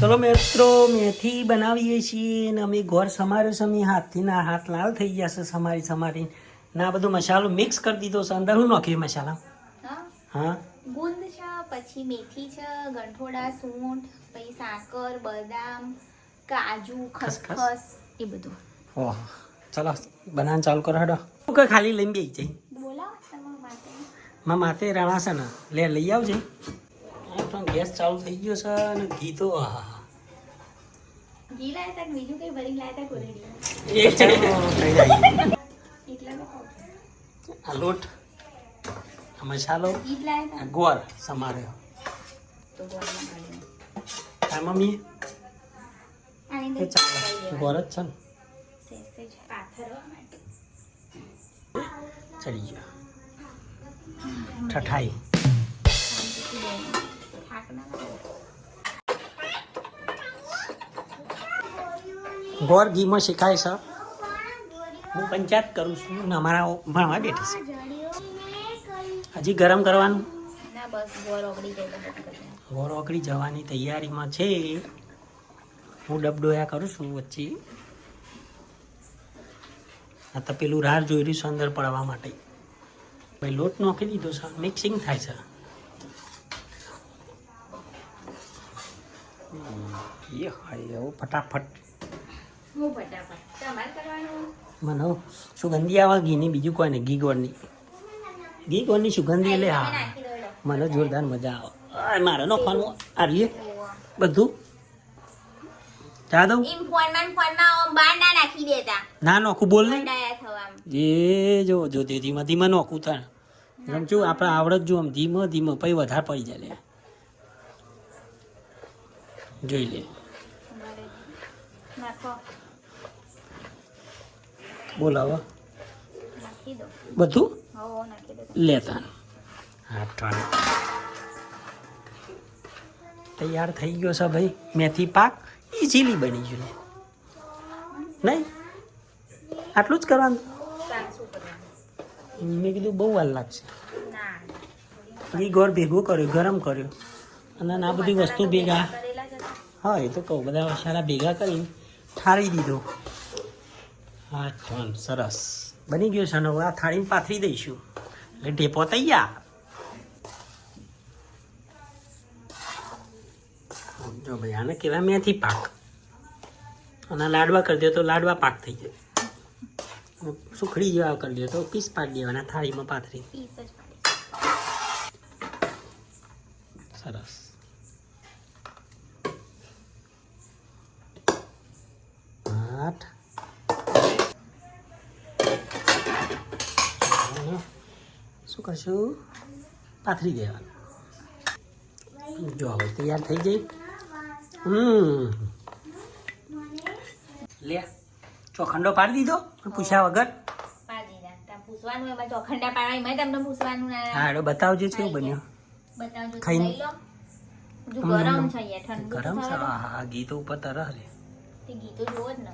ચલો મિત્રો મેથી બનાવીએ છીએ ને અમે ગોળ સમારે છે અમે હાથથી ના હાથ લાલ થઈ ગયા છે સમારી સમારી ના બધો મસાલો મિક્સ કરી દીધો છે અંદર હું નાખીએ મસાલા. હા. ગુંદ છે પછી મેથી છે ગંઠોડા સૂંઠ પછી સાકર બદામ કાજુ ખસખસ. એ બધું. ઓહ ચલો બનાવવાનું ચાલુ કરો હેડો. હું કઈ ખાલી લઈને બેસી જઈ બોલાવો મા માથે રાણા છે ને લે લઈ આવજે. ગેસ ચાલુ થઈ ગયો છે અને ઘી તો આહા. ઘી લાયા બીજું કઈ ભરી લાયા કોરેડી એક ચણો થઈ જાય. આ લોટ મસાલો ગોળ કાઢીને. આ મમ્મી ગોળ જ છે ને. ચડી ગયો. ઠઠાઈ. ના ઘીમાં શીખાય છે. હું પંચાયત કરું છું. ને અમારા ભણવા બેઠી છે. હજી ગરમ કરવાનું? ગોર ઓગળી જવાની તૈયારીમાં છે. હું ડબડોયા કરું છું વચ્ચે. આ તો પેલું રાર જોઈ રહ્યું છે અંદર પડવા માટે. ભાઈ લોટ નોખી દીધો છે. મિક્સિંગ થાય છે. એ હાય એવું ફટાફટ. હું ફટાફટ. તમારે કરવાનું? મને સુગંધી આવા ઘીની બીજું કોઈ નહીં ઘી ગોળની ઘી ગોળની સુગંધી એટલે હા. મને જોરદાર મજા આવે. આ મારે નો આ રીએ. બધું. ચા દઉં? ને નાખી બોલ નહીં. ડાયા જે જો ધીમા ધીમા નોખું થાય. સમજુ આપણે આવડત જો આમ ધીમે ધીમે પછી વધારે પડી જાય જોઈ લે. નાખો. બોલ હવે. નાખી દો. બધું? હો નાખી દો. લેતા. હા તૈયાર થઈ ગયો છે ભાઈ. મેથી પાક ઇઝીલી બની ગયું ને નહીં? આટલું જ કરવાનું? મેં કીધું બહુ વાર લાગશે. ના. ઘી ગોળ ભેગું કર્યું ગરમ કર્યું. અને આ બધી વસ્તુ ભેગા હા એ તો કહું બધા મસાલા ભેગા કરીને ઠારી દીધો. હા ચાલ સરસ. બની ગયો છે ને હવે આ થાળીને પાથરી દઈશું. એટલે ઢેપો તૈયાર. જો ભાઈ આને કહેવાય મેથી પાક. અને લાડવા કરી દે તો લાડવા પાક થઈ જાય. સુખડી જેવા કરી દે તો પીસ પાડી દેવાના થાળીમાં પાથરી. સરસ. આઠ શું કરશું? પાથરી દેવાનું જો હવે તૈયાર થઈ જાય હમ. લે ચોખંડો પાડી દીધો પૂછ્યા વગર? હા બતાવજો કેવું બન્યો. ગરમ છે ગરમ છે? હા હા ઘી તો ઉપર તરહ રે. તે ઘી તો જોવો જ ને